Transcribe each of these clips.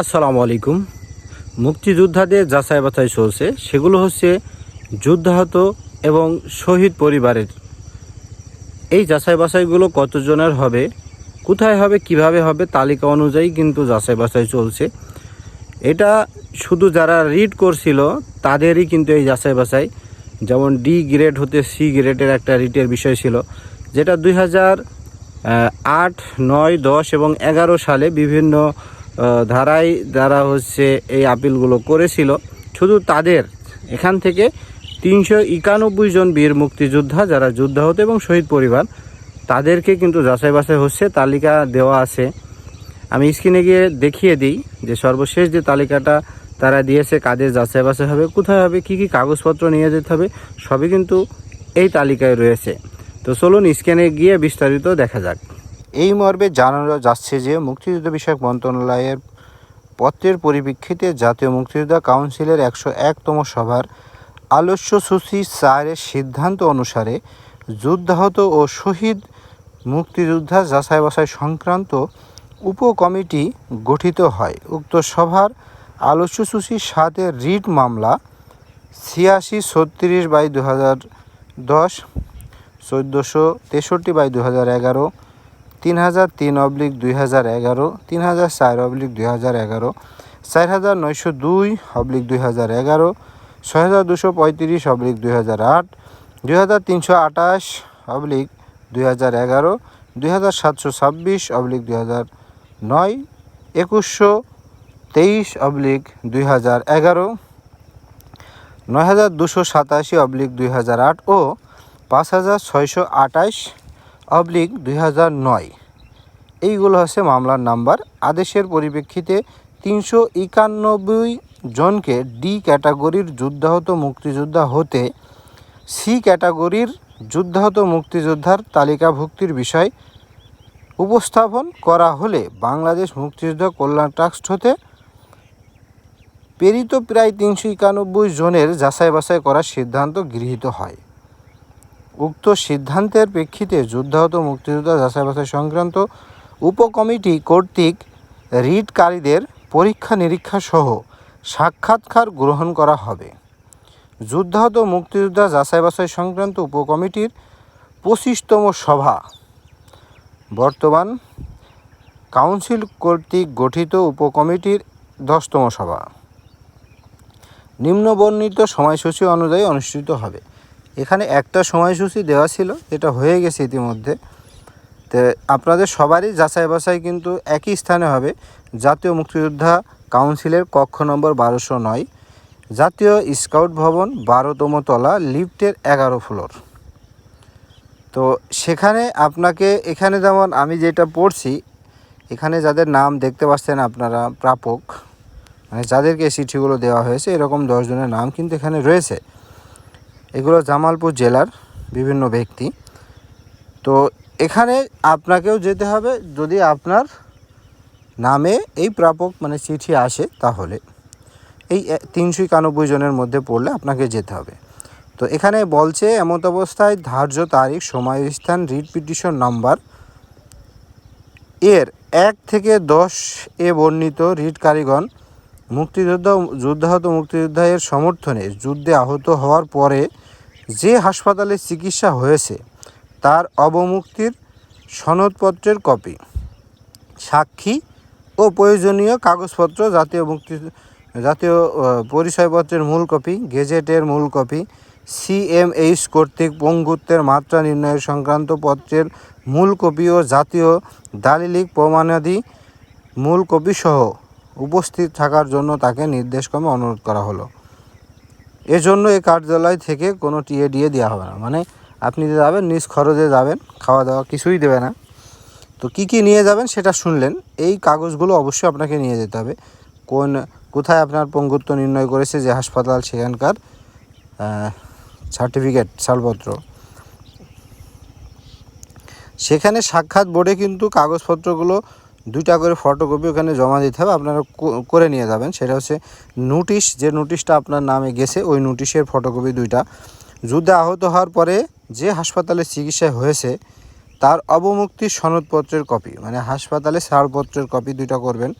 আসসালামু আলাইকুম। মুক্তিযোদ্ধাদের যাচাই বাছাই চলছে। সেগুলো হচ্ছে যুদ্ধাহত এবং শহীদ পরিবারের। এই যাচাই বাছাইগুলো কতজনের হবে, কোথায় হবে, কীভাবে হবে তালিকা অনুযায়ী কিন্তু যাচাই বাছাই চলছে। এটা শুধু যারা রিড করছিল, তাদেরই কিন্তু এই যাচাই বাছাই। যেমন ডি গ্রেড হতে সি গ্রেডের একটা রিটের বিষয় ছিল, যেটা দুই হাজার আট, নয়, দশ এবং এগারো সালে বিভিন্ন ধারায় যারা হচ্ছে এই আপিলগুলো করেছিল। শুধু তাদের। এখান থেকে তিনশো একানব্বই জন বীর মুক্তিযোদ্ধা যারা যুদ্ধাহত এবং শহীদ পরিবার, তাদেরকে কিন্তু যাচাই বাছাই হচ্ছে, তালিকা দেওয়া আছে। আমি স্ক্রিনে গিয়ে দেখিয়ে দিই যে সর্বশেষ যে তালিকাটা তারা দিয়েছে, কাদের যাচাই বাছাই হবে, কোথায় হবে, কি কি কাগজপত্র নিয়ে যেতে হবে, সবই কিন্তু এই তালিকায় রয়েছে। তো চলুন স্ক্যানে গিয়ে বিস্তারিত দেখা যাক। এই মর্মে জানানো যাচ্ছে যে মুক্তিযুদ্ধ বিষয়ক মন্ত্রণালয়ের পত্রের পরিপ্রেক্ষিতে জাতীয় মুক্তিযোদ্ধা কাউন্সিলের একশো একতম সভার আলস্য সূচি চারের সিদ্ধান্ত অনুসারে যুদ্ধাহত ও শহীদ মুক্তিযোদ্ধা যাচাই বাছাই সংক্রান্ত উপকমিটি গঠিত হয়। উক্ত সভার আলোচ্যসূচি সাতের রিট মামলা ছিয়াশি ছত্রিশ বাই দু হাজার দশ, চোদ্দোশো তেষট্টি বাই দু হাজার এগারো তিন হাজার তিন অবলিক দুই হাজার এগারো তিন হাজার চার অবলিক দুই হাজার এগারো চার হাজার নয়শো দুই অবলিক দুই হাজার এগারো ছয় হাজার দুশো পঁয়ত্রিশ অবলিক দুই হাজার আট দুই হাজার তিনশো আঠাশ অবলিক দুই হাজার এগারো দুই হাজার সাতশো ছাব্বিশ অবলিক দুই হাজার নয় একুশশো তেইশ অবলিক দুই হাজার এগারো নয় হাজার দুশো সাতাশি অবলিক দুই হাজার আট ও পাঁচ হাজার ছয়শো আঠাশ অবলিক দুই হাজার নয়। এইগুলো হচ্ছে মামলার নাম্বার। আদেশের পরিপ্রেক্ষিতে তিনশো একানব্বই জনকে ডি ক্যাটাগরির যুদ্ধাহত মুক্তিযোদ্ধা হতে সি ক্যাটাগরির যুদ্ধাহত মুক্তিযোদ্ধার তালিকাভুক্তির বিষয় উপস্থাপন করা হলে বাংলাদেশ মুক্তিযোদ্ধা কল্যাণ ট্রাস্ট হতে প্রেরিত প্রায় তিনশো একানব্বই জনের যাচাই বাছাই করার সিদ্ধান্ত গৃহীত হয়। উক্ত সিদ্ধান্তের প্রেক্ষিতে যুদ্ধাহত মুক্তিযোদ্ধা যাচাইবাছাই সংক্রান্ত উপকমিটি কর্তৃক রিটকারীদের পরীক্ষা নিরীক্ষা সহ সাক্ষাৎকার গ্রহণ করা হবে। যুদ্ধাহত মুক্তিযোদ্ধা যাচাই বাছাই সংক্রান্ত উপকমিটির পঁচিশতম সভা। বর্তমান কাউন্সিল কর্তৃক গঠিত উপকমিটির দশতম সভা। নিম্নবর্ণিত সময়সূচি অনুযায়ী অনুষ্ঠিত হবে। এখানে একটা সময়সূচি দেওয়া ছিল, যেটা হয়ে গেছে ইতিমধ্যে। তো আপনাদের সবারই যাচাই বাছাই কিন্তু একই স্থানে হবে। জাতীয় মুক্তিযোদ্ধা কাউন্সিলের কক্ষ নম্বর বারোশো নয়, জাতীয় স্কাউট ভবন বারোতম তলা, লিফটের এগারো ফ্লোর। তো সেখানে আপনাকে এখানে যেমন আমি যেটা পড়ছি, এখানে যাদের নাম দেখতে পাচ্ছেন আপনারা, প্রাপক মানে যাদেরকে চিঠিগুলো দেওয়া হয়েছে, এরকম দশজনের নাম কিন্তু এখানে রয়েছে। এগুলো জামালপুর জেলার বিভিন্ন ব্যক্তি। তো এখানে আপনাকেও যেতে হবে, যদি আপনার নামে এই প্রাপক মানে চিঠি আসে তাহলে। এই তিনশো একানব্বই জনের মধ্যে পড়লে আপনাকে যেতে হবে। তো এখানে বলছে, এমত অবস্থায় ধার্য তারিখ সময় স্থান রিট পিটিশন নাম্বার এর এক থেকে দশ এ বর্ণিত রিট কারিগণ মুক্তিযোদ্ধা যুদ্ধাহত মুক্তিযোদ্ধা এর সমর্থনে যুদ্ধে আহত হওয়ার পরে যে হাসপাতালে চিকিৎসা হয়েছে, তার অবমুক্তির সনদপত্রের কপি, সাক্ষী ও প্রয়োজনীয় কাগজপত্র, জাতীয় মুক্তি, জাতীয় পরিচয়পত্রের মূল কপি, গেজেটের মূল কপি সিএমএইচ কর্তৃক পঙ্গুত্বের মাত্রা নির্ণয়ের সংক্রান্ত পত্রের মূল কপি ও জাতীয় দালিলিক প্রমাণাদি মূল কপি সহ উপস্থিত থাকার জন্য তাকে নির্দেশক্রমে অনুরোধ করা হলো। এজন্য এই কার্যালয় থেকে কোনো টিএ ডিএ দেওয়া হবে না। মানে আপনি যে যাবেন, নিজ খরচে যাবেন, খাওয়া দাওয়া কিছুই দেবে না। তো কি কি নিয়ে যাবেন সেটা শুনলেন। এই কাগজগুলো অবশ্যই আপনাকে নিয়ে যেতে হবে। কোন, কোথায় আপনার পঙ্গুত্ব নির্ণয় করেছে যে হাসপাতাল সেখানকার সার্টিফিকেট ছাড়পত্র সেখানে সাক্ষাৎ বোর্ডে কিন্তু কাগজপত্রগুলো দুইটা করে ফটোকপি ওখানে জমা দিতে হবে, আপনারা করে নিয়ে যাবেন। সেটা হচ্ছে নোটিশ যে নোটিশটা আপনার নামে গেছে, ওই নোটিশের ফটোকপি দুইটা। যুদ্ধে আহত হওয়ার পরে যে হাসপাতালে চিকিৎসা হয়েছে, তার অবমুক্তি সনদপত্রের কপি মানে হাসপাতালে ছাড়পত্রের কপি দুইটা করবেন।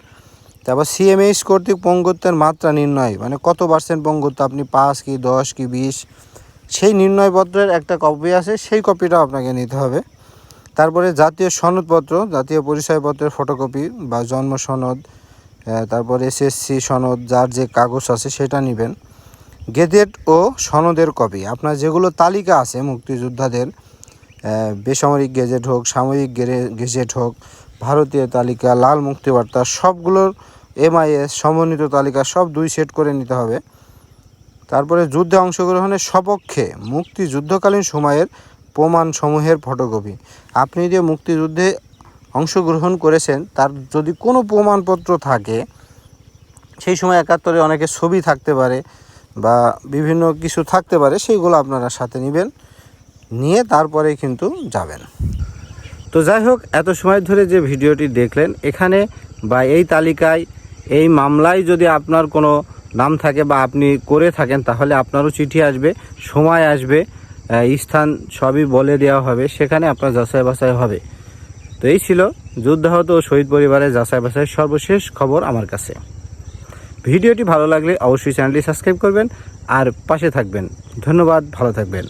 তারপর সিএমএইচ কর্তৃক পঙ্গুত্বের মাত্রা নির্ণয় মানে কত পার্সেন্ট পঙ্গুত্ব আপনি পাঁচ কি দশ কি বিশ, সেই নির্ণয়পত্রের একটা কপি আছে, সেই কপিটাও আপনাকে নিতে হবে। তারপরে জাতীয় সনদপত্র, জাতীয় পরিচয়পত্রের ফটোকপি বা জন্ম সনদ তারপরে এসএসসি সনদ, যার যে কাগজ আছে সেটা নেবেন। গেজেট ও সনদের কপি আপনার যেগুলো তালিকা আছে মুক্তিযোদ্ধাদের বেসামরিক গেজেট হোক সামরিক গেজেট হোক, ভারতীয় তালিকা, লাল মুক্তিবার্তা, সবগুলোর এমআইএস সমন্বিত তালিকা, সব দুই সেট করে নিতে হবে। তারপরে যুদ্ধে অংশগ্রহণের সপক্ষে মুক্তিযুদ্ধকালীন সময়ের প্রমাণসমূহের ফটোকপি। আপনি যে মুক্তিযুদ্ধে অংশগ্রহণ করেছেন, তার যদি কোনো প্রমাণপত্র থাকে, সেই সময় একাত্তরে অনেকের ছবি থাকতে পারে বা বিভিন্ন কিছু থাকতে পারে সেইগুলো আপনারা সাথে নেবেন, নিয়ে তারপরেই কিন্তু যাবেন। তো যাই হোক, এত সময় ধরে যে ভিডিওটি দেখলেন, এখানে বা এই তালিকায়, এই মামলায় যদি আপনার কোনো নাম থাকে বা আপনি করে থাকেন, তাহলে আপনারও চিঠি আসবে, সময় আসবে। স্থান সবই বলে দেওয়া হবে। সেখানে আপনার যাচাই বাছাই হবে। তো এই ছিল যুদ্ধাহত ও শহীদ পরিবারের যাচাই বাছাই সর্বশেষ খবর আমার কাছে। ভিডিওটি ভালো লাগলে অবশ্যই চ্যানেলটি সাবস্ক্রাইব করবেন আর পাশে থাকবেন। ধন্যবাদ, ভালো থাকবেন।